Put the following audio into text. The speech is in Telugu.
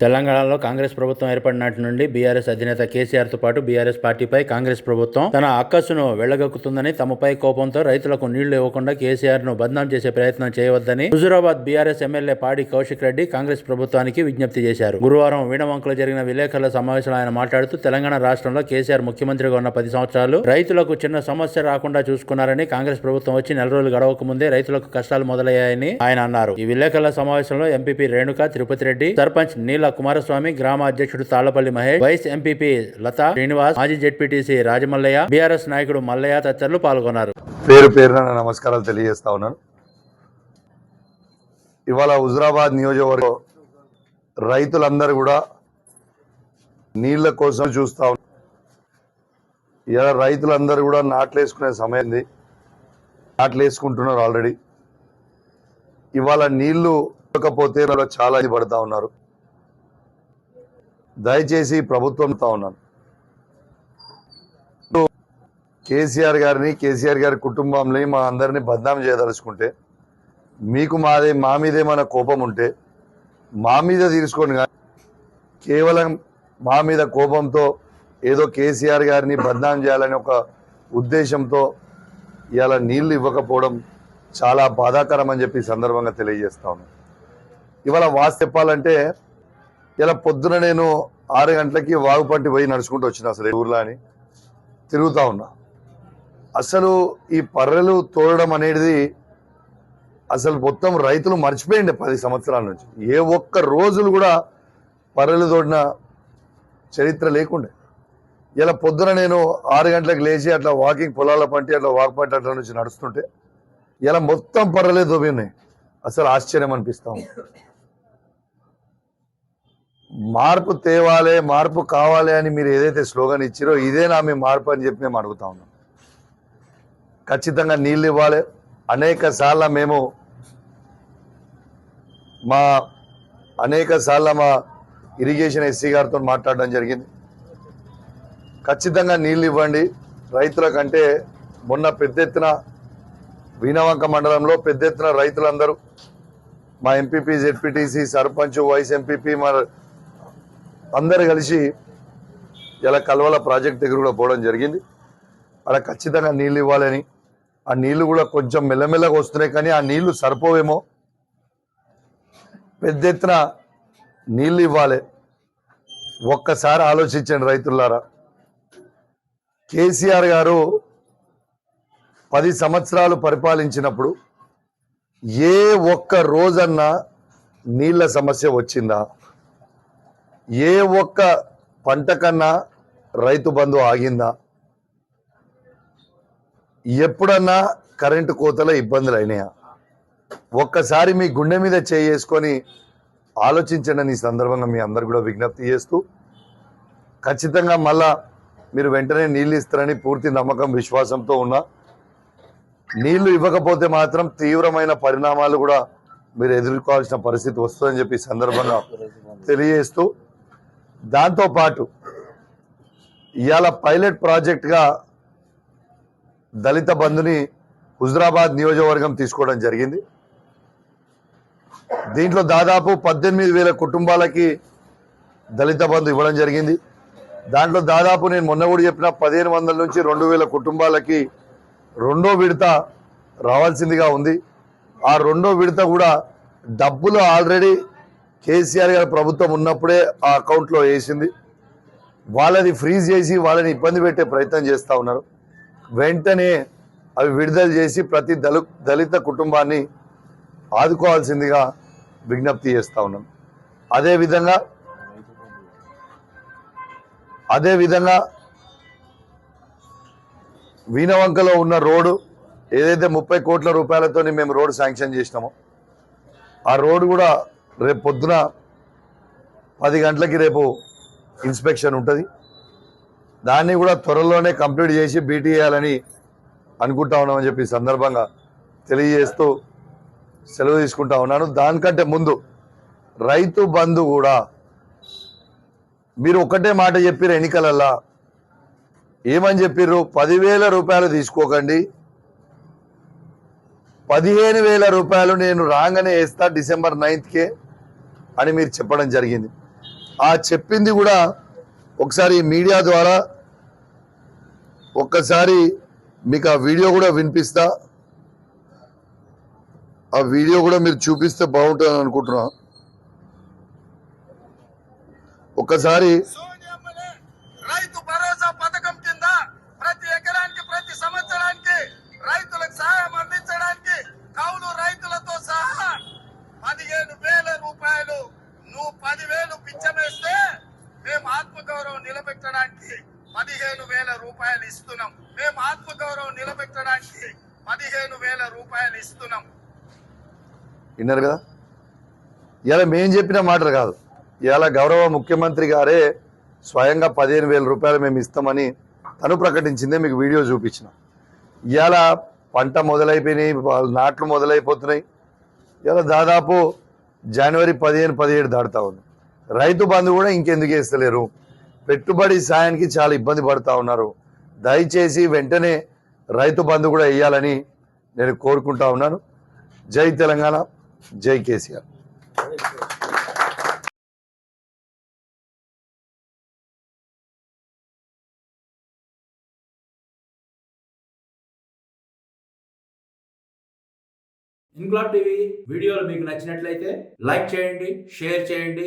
తెలంగాణలో కాంగ్రెస్ ప్రభుత్వం ఏర్పడినటి నుండి బీఆర్ఎస్ అధినేత కేసీఆర్తో పాటు బీఆర్ఎస్ పార్టీపై కాంగ్రెస్ ప్రభుత్వం తన అక్కసును వెళ్ళగక్కుతుందని తమపై కోపంతో రైతులకు నీళ్ళు ఇవ్వకుండా కేసీఆర్ను బద్నాం చేసే ప్రయత్నం చేయవద్దని హుజురాబాద్ బీఆర్ఎస్ ఎమ్మెల్యే పాడి కౌశిక్ రెడ్డి కాంగ్రెస్ ప్రభుత్వానికి విజ్ఞప్తి చేశారు. గురువారం వీణవంకలో జరిగిన విలేకరుల సమావేశంలో ఆయన మాట్లాడుతూ తెలంగాణ రాష్ట్రంలో కేసీఆర్ ముఖ్యమంత్రిగా ఉన్న పది సంవత్సరాలు రైతులకు చిన్న సమస్య రాకుండా చూసుకున్నారని కాంగ్రెస్ ప్రభుత్వం వచ్చి నెల రోజులు గడవక ముందే రైతులకు కష్టాలు మొదలయ్యాయని ఆయన అన్నారు. ఈ విలేకరుల సమావేశంలో ఎంపీపీ రేణుక తిరుపతి రెడ్డి సర్పంచ్ నీల కుమారస్వామి గ్రామ అధ్యక్షుడు తాళ్ళపల్లి మహేష్ వైస్ ఎంపీపీ లతా శ్రీనివాస్ మాజీ జెడ్పీటీసీ రాజమల్లయ్య బీఆర్ఎస్ నాయకుడు మల్లయ్య తదితరులు పాల్గొన్నారు. పేరు పేరున నమస్కారాలు తెలియజేస్తా ఉన్నాను. ఇవాళ హుజరాబాద్ నియోజకవర్గం రైతులందరూ కూడా నీళ్ళ కోసం చూస్తా ఉన్నారు. ఇలా రైతులందరూ కూడా నాట్లు వేసుకునే సమయం ఉంది. నాట్లు వేసుకుంటున్నారు ఆల్రెడీ. ఇవాళ నీళ్ళు ఇవ్వకపోతే చాలా ఇది పడతా ఉన్నారు. దయచేసి ప్రభుత్వంతో ఉన్నాను. కేసీఆర్ గారిని కేసీఆర్ గారి కుటుంబంని మా అందరిని బద్నాం చేయదలుచుకుంటే మీకు మాదే మా మీదేమైనా కోపం ఉంటే మా మీద తీసుకోండి కానీ కేవలం మా మీద కోపంతో ఏదో కేసీఆర్ గారిని బద్నాం చేయాలని ఒక ఉద్దేశంతో ఇవాళ నీళ్ళు ఇవ్వకపోవడం చాలా బాధాకరం అని చెప్పి సందర్భంగా తెలియజేస్తా ఉన్నాను. ఇవాళ వాస్తు చెప్పాలంటే ఇలా పొద్దున నేను ఆరు గంటలకి వాగుపట్టి పోయి నడుచుకుంటూ వచ్చిన అసలు ఊర్లో అని తిరుగుతూ ఉన్నా. అసలు ఈ పర్రెలు తోడడం అనేది అసలు మొత్తం రైతులు మర్చిపోయింది పది సంవత్సరాల నుంచి. ఏ ఒక్క రోజులు కూడా పర్రెలు తోడిన చరిత్ర లేకుండే. ఇలా పొద్దున నేను ఆరు గంటలకు లేచి అట్లా వాకింగ్ పొలాల పంటి అట్లా వాక్ పంటి అట్లా నుంచి నడుస్తుంటే ఇలా మొత్తం పర్రలే దోబి అసలు ఆశ్చర్యం అనిపిస్తాం మార్పు తేవాలే మార్పు కావాలి అని మీరు ఏదైతే స్లోగన్ ఇచ్చారో ఇదే నా మీ మార్పు అని చెప్పి మేము అడుగుతా ఉన్నాం. ఖచ్చితంగా నీళ్ళు ఇవ్వాలి. అనేక సార్లు మేము మా అనేక సార్లు మా ఇరిగేషన్ ఎస్సీ గారితో మాట్లాడడం జరిగింది. ఖచ్చితంగా నీళ్ళు ఇవ్వండి. రైతుల కంటే మొన్న పెద్ద ఎత్తున వీణవంక మండలంలో పెద్ద ఎత్తున రైతులందరూ మా MPP ZPTC sarpanch vice MPP మా అందరు కలిసి ఇలా కల్వల ప్రాజెక్ట్ దగ్గర కూడా పోవడం జరిగింది. అక్కడ ఖచ్చితంగా నీళ్ళు ఇవ్వాలని ఆ నీళ్ళు కూడా కొంచెం మెల్లమెల్లగా వస్తున్నాయి కానీ ఆ నీళ్ళు సరిపోవేమో. పెద్ద ఎత్తున నీళ్ళు ఇవ్వాలి. ఒక్కసారి ఆలోచించండి రైతులారా. కేసీఆర్ గారు పది సంవత్సరాలు పరిపాలించినప్పుడు ఏ ఒక్క రోజన్నా నీళ్ళ సమస్య వచ్చిందా? ఏ ఒక్క పంట కన్నా రైతు బంధు ఆగిందా? ఎప్పుడన్నా కరెంటు కోతలో ఇబ్బందులు అయినాయా? ఒక్కసారి మీ గుండె మీద చేసుకొని ఆలోచించండి ఈ సందర్భంగా మీ అందరు కూడా విజ్ఞప్తి చేస్తూ ఖచ్చితంగా మళ్ళా మీరు వెంటనే నీళ్ళు ఇస్తారని పూర్తి నమ్మకం విశ్వాసంతో ఉన్నా. నీళ్ళు ఇవ్వకపోతే మాత్రం తీవ్రమైన పరిణామాలు కూడా మీరు ఎదుర్కోవాల్సిన పరిస్థితి వస్తుందని చెప్పి సందర్భంగా తెలియజేస్తూ దాంతోపాటు ఇవాళ పైలట్ ప్రాజెక్ట్గా దళిత బంధుని హుజరాబాద్ నియోజకవర్గం తీసుకోవడం జరిగింది. దీంట్లో దాదాపు పద్దెనిమిది వేల కుటుంబాలకి దళిత బంధు ఇవ్వడం జరిగింది. దాంట్లో దాదాపు నేను మొన్న కూడా చెప్పిన పదిహేను వందల నుంచి రెండు వేల కుటుంబాలకి రెండో విడత రావాల్సిందిగా ఉంది. ఆ రెండో విడత కూడా డబ్బులు ఆల్రెడీ కేసీఆర్ గారి ప్రభుత్వం ఉన్నప్పుడే ఆ అకౌంట్లో వేసింది. వాళ్ళని ఫ్రీజ్ చేసి వాళ్ళని ఇబ్బంది పెట్టే ప్రయత్నం చేస్తూ ఉన్నారు. వెంటనే అవి విడుదల చేసి ప్రతి దళి దళిత కుటుంబాన్ని ఆదుకోవాల్సిందిగా విజ్ఞప్తి చేస్తూ ఉన్నాం. అదేవిధంగా అదేవిధంగా వీణవంకలో ఉన్న రోడ్డు ఏదైతే ముప్పై కోట్ల రూపాయలతో మేము రోడ్డు శాంక్షన్ చేసినామో ఆ రోడ్డు కూడా రేపు పొద్దున పది గంటలకి రేపు ఇన్స్పెక్షన్ ఉంటుంది. దాన్ని కూడా త్వరలోనే కంప్లీట్ చేసి బీటీ చేయాలని అనుకుంటా ఉన్నామని చెప్పి సందర్భంగా తెలియజేస్తూ సెలవు తీసుకుంటా ఉన్నాను. దానికంటే ముందు రైతు బంధు కూడా మీరు ఒకటే మాట చెప్పారు ఎన్నికలల్లా. ఏమని చెప్పిర్రు? పదివేల రూపాయలు తీసుకోకండి. పదిహేను వేల రూపాయలు నేను రాగానే వేస్తా డిసెంబర్ నైన్త్కే. అని మీరు చెప్పడం జరిగింది. ఆ చెప్పింది కూడా ఒకసారి మీడియా ద్వారా ఒక్కసారి మీకు ఆ వీడియో కూడా వినిపిస్తా. ఆ వీడియో కూడా మీరు చూపిస్తే బాగుంటుంది అనుకుంటున్నా. ఒక్కసారి సోనియమ్మని రైతు భరోసా పథకం కింద ప్రతి ఎకరానికి ప్రతి సంవత్సరానికి రైతులకు సహాయం అందించడానికి కౌలు రైతులతో సహా పదిహేను వేల రూపాయలు నువ్వు పదివేలు పిచ్చమేస్తే మేము ఆత్మగౌరవం నిలబెట్టడానికి పదిహేను వేల రూపాయలు ఇస్తున్నాం. మేము ఆత్మగౌరవం నిలబెట్టడానికి పదిహేను వేల రూపాయలు ఇస్తున్నాం. విన్నారు కదా? ఇలా మేం చెప్పిన మాటలు కాదు. ఇలా గౌరవ ముఖ్యమంత్రి గారే స్వయంగా పదిహేను వేల రూపాయలు మేము ఇస్తామని తను ప్రకటించిందే మీకు వీడియో చూపించిన. ఇవాళ పంట మొదలైపోయినాయి నాట్లు మొదలైపోతున్నాయి. ఇలా దాదాపు జనవరి పదిహేను పదిహేడు దాటుతా ఉంది. రైతు బంధు కూడా ఇంకెందుకు వేస్తలేరు? పెట్టుబడి సాయానికి చాలా ఇబ్బంది పడుతూ ఉన్నారు. దయచేసి వెంటనే రైతు బంధు కూడా వేయాలని నేను కోరుకుంటా ఉన్నాను. జై తెలంగాణ జై కేసీఆర్. ఇన్క్లాబ్ టీవీ వీడియోలు మీకు నచ్చినట్లయితే లైక్ చేయండి షేర్ చేయండి.